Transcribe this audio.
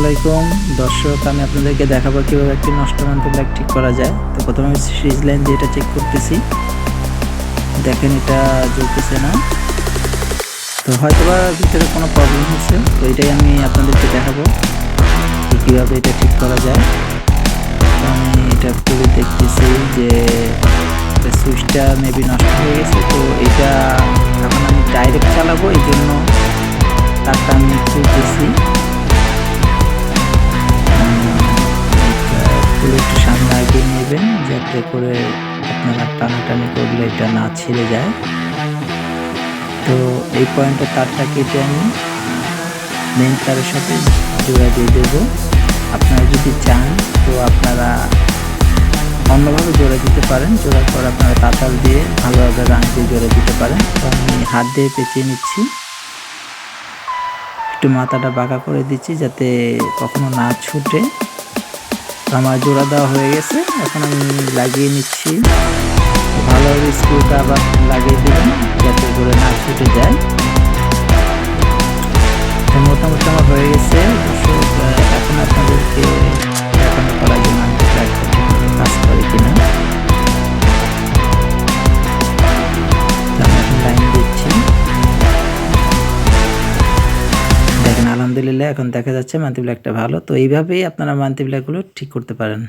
আলাইকুম দর্শক, আমি আপনাদেরকে দেখাবো কীভাবে একটি নষ্ট মান্থ ব্ল্যাক ঠিক করা যায়। তো প্রথমে আমি লাইন দিয়ে এটা চেক করতেছি। দেখেন এটা জ্বলতেছে না। তো হয়তো বা ভিতরে কোনো প্রবলেম হচ্ছে। তো এটাই আমি আপনাদেরকে দেখাবো যে কীভাবে এটা ঠিক করা যায়। তো আমি এটা খুবই দেখতেছি যে সুইচটা মেবি নষ্ট হয়ে গেছে। তো এটা এখন আমি ডাইরেক্ট চালাবো, এই জন্য যাতে করে আপনারা টানাটানি করলে এটা না ছিঁড়ে যায়। তো এই পয়েন্টে তারটা কেটে আমি মেন তারের সাথে জোড়া দিয়ে দেবো। আপনারা যদি চান তো আপনারা অন্যভাবে জোড়া দিতে পারেন। জোড়ার পর আপনারা তাতাল দিয়ে ভালোভাবে রাং দিয়ে জোড়া দিতে পারেন। তো আমি হাত দিয়ে পেঁচিয়ে নিচ্ছি। একটু মাথাটা বাঁকা করে দিচ্ছি যাতে কখনো না ছুটে। আমার জোড়া দেওয়া হয়ে গেছে। এখন আমি লাগিয়ে নিচ্ছি। ভালো স্ক্রুটা আবার লাগিয়ে দিলাম যাতে করে না ছুটে যায়। আলহামদুলিল্লাহ, এখন দেখা যাচ্ছে মান্থলি ব্ল্যাকটা ভালো। তো এইভাবেই আপনারা মান্থলি ব্ল্যাকগুলো ঠিক করতে পারেন।